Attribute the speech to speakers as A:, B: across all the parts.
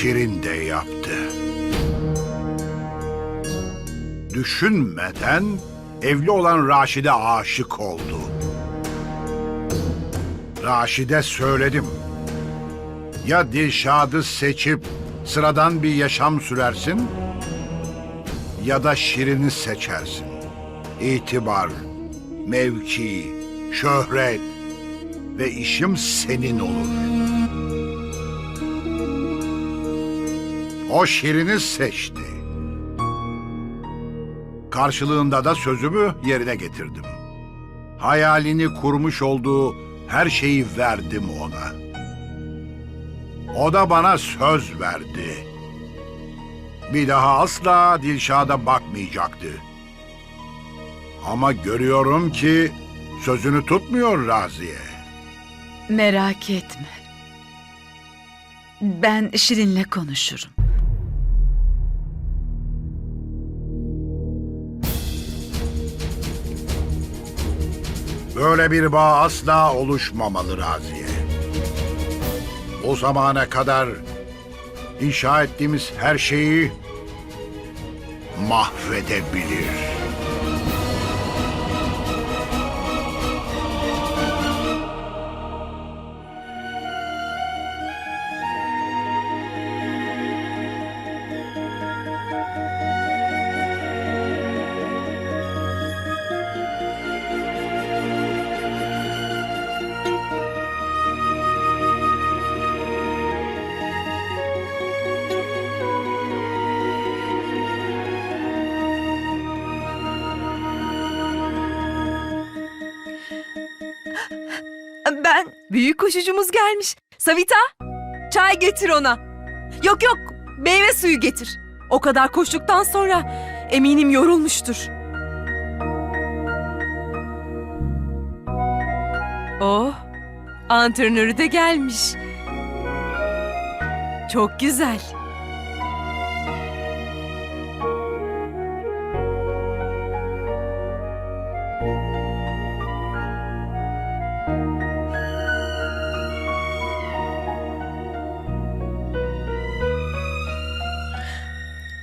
A: Şirin de yaptı. Düşünmeden evli olan Raşid'e aşık oldu. Raşid'e söyledim. Ya Dilşad'ı seçip sıradan bir yaşam sürersin ya da Şirin'i seçersin. İtibar, mevki, şöhret ve işim senin olur. O Şirin'i seçti. Karşılığında da sözümü yerine getirdim. Hayalini kurmuş olduğu her şeyi verdim ona. O da bana söz verdi. Bir daha asla Dilşad'a bakmayacaktı. Ama görüyorum ki sözünü tutmuyor Raziye.
B: Merak etme. Ben Şirin'le konuşurum.
A: Böyle bir bağ asla oluşmamalı Raziye. O zamana kadar inşa ettiğimiz her şeyi mahvedebilir.
C: Ben büyük koşucumuz gelmiş. Savita, çay getir ona. Yok yok, meyve suyu getir. O kadar koştuktan sonra eminim yorulmuştur. Oh, antrenörü de gelmiş. Çok güzel.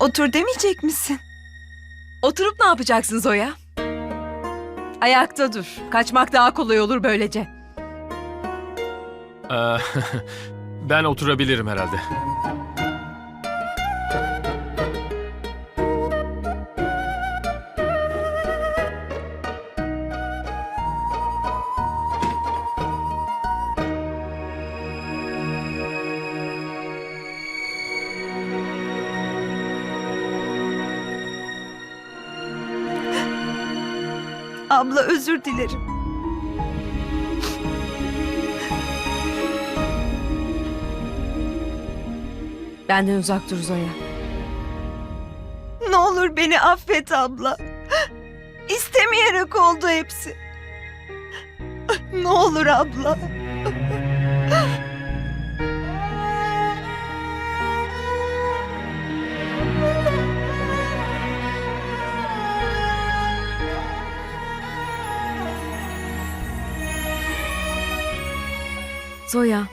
D: Otur demeyecek misin?
C: Oturup ne yapacaksın Zoya? Ayakta dur. Kaçmak daha kolay olur böylece.
E: Ee, ben oturabilirim herhalde.
D: Abla özür dilerim.
C: Benden uzak dur Zoya.
D: Ne olur beni affet abla. İstemeyerek oldu hepsi. Ne olur abla.
C: Zoya,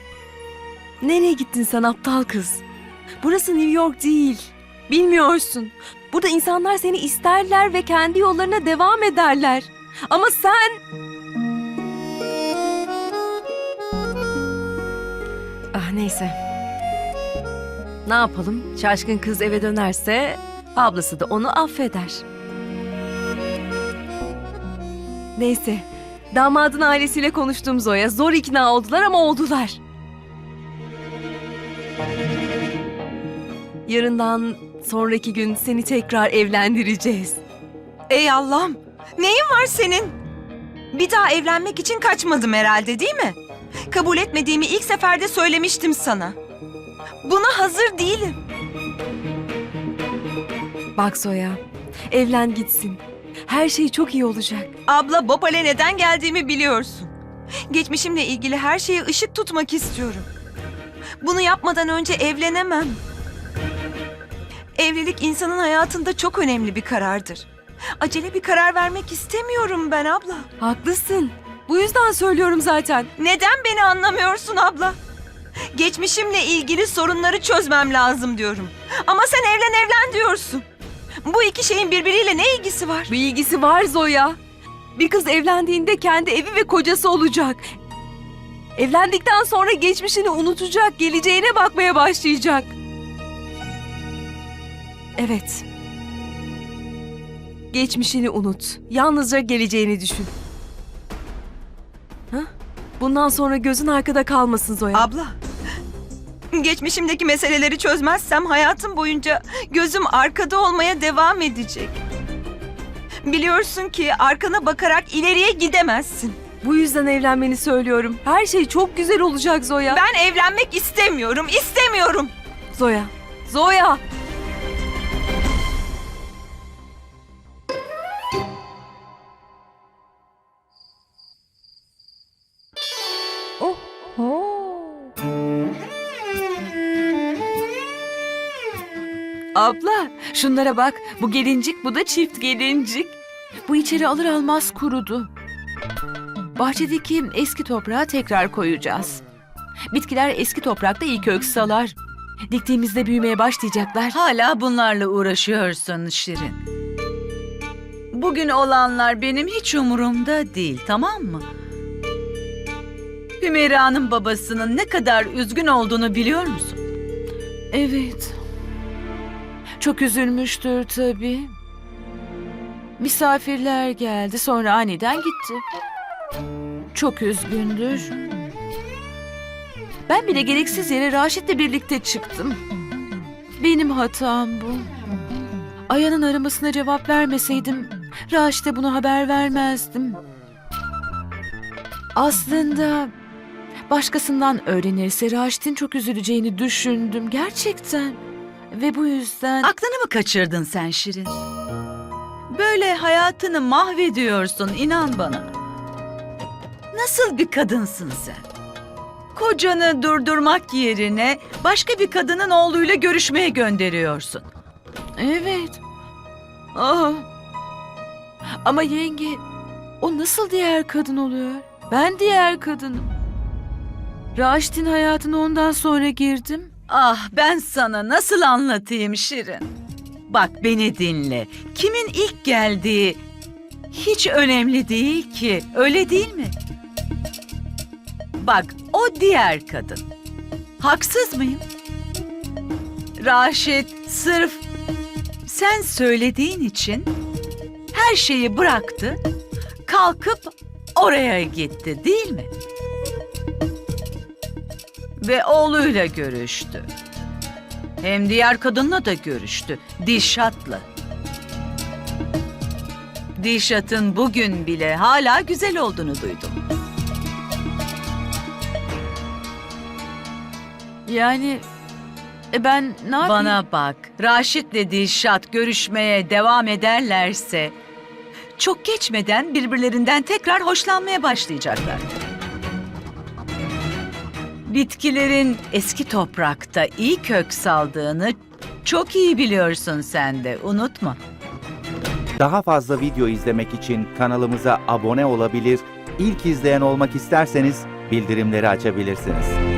C: nereye gittin sen aptal kız? Burası New York değil. Bilmiyorsun. Burada insanlar seni isterler ve kendi yollarına devam ederler. Ama sen... Ah neyse. Ne yapalım? Şaşkın kız eve dönerse ablası da onu affeder. Neyse. Damadın ailesiyle konuştum Zoya. Zor ikna oldular ama oldular. Yarından sonraki gün seni tekrar evlendireceğiz.
D: Ey Allah'ım. Neyin var senin? Bir daha evlenmek için kaçmadım herhalde değil mi? Kabul etmediğimi ilk seferde söylemiştim sana. Buna hazır değilim.
C: Bak Zoya, evlen gitsin. Her şey çok iyi olacak.
D: Abla Bopal'e neden geldiğimi biliyorsun. Geçmişimle ilgili her şeye ışık tutmak istiyorum. Bunu yapmadan önce evlenemem. Evlilik insanın hayatında çok önemli bir karardır. Acele bir karar vermek istemiyorum ben abla.
C: Haklısın. Bu yüzden söylüyorum zaten.
D: Neden beni anlamıyorsun abla?
F: Geçmişimle ilgili sorunları çözmem lazım diyorum. Ama sen evlen evlen diyorsun. Bu iki şeyin birbiriyle ne ilgisi var?
C: Bir ilgisi var Zoya. Bir kız evlendiğinde kendi evi ve kocası olacak. Evlendikten sonra geçmişini unutacak, geleceğine bakmaya başlayacak. Evet. Geçmişini unut. Yalnızca geleceğini düşün. Ha? Bundan sonra gözün arkada kalmasın Zoya.
F: Abla. Geçmişimdeki meseleleri çözmezsem hayatım boyunca gözüm arkada olmaya devam edecek. Biliyorsun ki arkana bakarak ileriye gidemezsin.
C: Bu yüzden evlenmeni söylüyorum. Her şey çok güzel olacak Zoya.
F: Ben evlenmek istemiyorum, istemiyorum.
C: Zoya. Zoya.
G: Abla şunlara bak. Bu gelincik bu da çift gelincik. Bu içeri alır almaz kurudu. Bahçedeki eski toprağa tekrar koyacağız. Bitkiler eski toprakta iyi kök salar. Diktiğimizde büyümeye başlayacaklar.
D: Hala bunlarla uğraşıyorsun Şirin. Bugün olanlar benim hiç umurumda değil, tamam mı? Hümeyra'nın babasının ne kadar üzgün olduğunu biliyor musun?
G: Evet. Çok üzülmüştür tabii. Misafirler geldi sonra aniden gitti. Çok üzgündür. Ben bile gereksiz yere Raşit'le birlikte çıktım. Benim hatam bu. Aya'nın aramasına cevap vermeseydim Raşit'e bunu haber vermezdim. Aslında başkasından öğrenirse Raşit'in çok üzüleceğini düşündüm gerçekten. Ve bu yüzden...
D: Aklını mı kaçırdın sen Şirin? Böyle hayatını mahvediyorsun, inan bana. Nasıl bir kadınsın sen? Kocanı durdurmak yerine başka bir kadının oğluyla görüşmeye gönderiyorsun.
G: Evet. Aa. Ama yenge, o nasıl diğer kadın oluyor? Ben diğer kadınım. Raşit'in hayatına ondan sonra girdim.
D: Ah ben sana nasıl anlatayım Şirin? Bak beni dinle. Kimin ilk geldiği hiç önemli değil ki. Öyle değil mi? Bak o diğer kadın. Haksız mıyım? Raşit sırf sen söylediğin için her şeyi bıraktı. Kalkıp oraya gitti değil mi? Ve oğluyla görüştü. Hem diğer kadınla da görüştü. Dişat'la. Dişat'ın bugün bile hala güzel olduğunu duydum.
G: Yani e ben ne yapayım?
D: Bana bak, Raşit'le Dişat görüşmeye devam ederlerse çok geçmeden birbirlerinden tekrar hoşlanmaya başlayacaklar. Bitkilerin eski toprakta iyi kök saldığını çok iyi biliyorsun sen de, unutma.
H: Daha fazla video izlemek için kanalımıza abone olabilir, ilk izleyen olmak isterseniz bildirimleri açabilirsiniz.